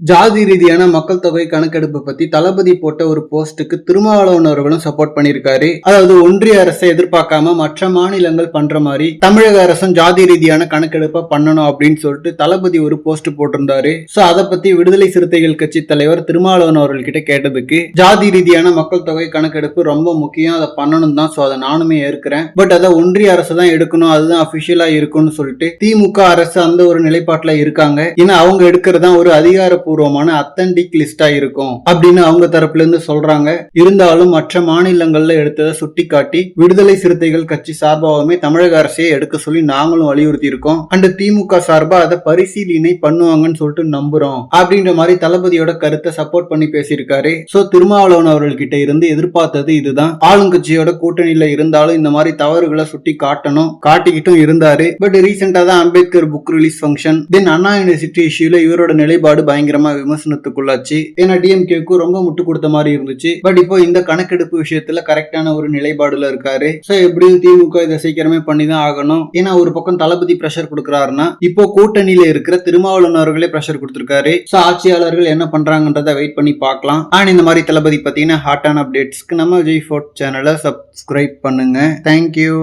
ஜாதி ரீதியான மக்கள் தொகை கணக்கெடுப்பு பத்தி தளபதி போட்ட ஒரு போஸ்டுக்கு திருமாவளவன் அவர்களும் சப்போர்ட் பண்ணியிருக்காரு. அதாவது ஒன்றிய அரசை எதிர்பார்க்காம மற்ற மாநிலங்கள் பண்ற மாதிரி தமிழக அரசும் ஜாதி ரீதியான கணக்கெடுப்பை பண்ணணும் அப்படின்னு சொல்லிட்டு தளபதி ஒரு போஸ்ட் போட்டிருந்தாரு. சோ அதை பத்தி விடுதலை சிறுத்தைகள் கட்சி தலைவர் திருமாவளவன் அவர்கள்கிட்ட கேட்டதுக்கு ஜாதி ரீதியான மக்கள் தொகை கணக்கெடுப்பு ரொம்ப முக்கியம் அதை பண்ணணும் தான். சோ அதை நானுமே ஏற்கிறேன். பட் அதை ஒன்றிய அரசு தான் எடுக்கணும் அதுதான் அபிஷியலா இருக்கும்னு சொல்லிட்டு திமுக அரசு அந்த ஒரு நிலைப்பாட்டுல இருக்காங்க. ஏன்னா அவங்க எடுக்கிறது ஒரு அதிகார அதிகாரப்பூர்வமான அத்தன்டிக் லிஸ்டா இருக்கும் அப்படின்னு அவங்க தரப்புல இருந்து சொல்றாங்க. இருந்தாலும் மற்ற மாநிலங்கள்ல எடுத்ததை சுட்டிக்காட்டி விடுதலை சிறுத்தைகள் கட்சி சார்பாகவுமே தமிழக அரசையே எடுக்க சொல்லி நாங்களும் வலியுறுத்தி இருக்கோம் அண்ட் திமுக சார்பா அதை பரிசீலனை பண்ணுவாங்கன்னு சொல்லிட்டு நம்புறோம் அப்படின்ற மாதிரி தளபதியோட கருத்தை சப்போர்ட் பண்ணி பேசியிருக்காரு. சோ திருமாவளவன் அவர்கள்கிட்ட இருந்து எதிர்பார்த்தது இதுதான். ஆளுங்கட்சியோட கூட்டணியில இருந்தாலும் இந்த மாதிரி தவறுகளை சுட்டி காட்டணும் காட்டிக்கிட்டும் இருந்தாரு. பட் ரீசெண்டா தான் Ambedkar book release function then Anna university இஷ்யூல இவரோட நிலைப்பாடு பயங்கரமா விமர்சனத்துக்குள்ளாச்சு. ஏன்னா டிஎம்கேக்கு ரொம்ப முட்டு கொடுத்த மாதிரி இருந்துச்சு. பட் இப்போ இந்த கணக்கெடுப்பு விஷயத்துல கரெக்டான ஒரு நிலைப்பாடுல இருக்காரு. சோ எப்படியும் திமுக இதை சீக்கிரமே பண்ணி தான் ஆகணும். ஏன்னா ஒரு பக்கம் தளபதி பிரஷர் கொடுக்குறாருன்னா இப்போ கூட்டணியில இருக்கிற திருமாவளவன் அவர்களே பிரஷர் கொடுத்திருக்காரு. சோ ஆட்சியாளர்கள் என்ன பண்றாங்கன்றத வெயிட் பண்ணி பார்க்கலாம். ஆனா இந்த மாதிரி தளபதி பத்தின ஹாட்டான அப்டேட்ஸ்க்கு நம்ம விஜய் ஃபோர்ட் சேனலை சப்ஸ்கிரைப் பண்ணுங்க. Thank you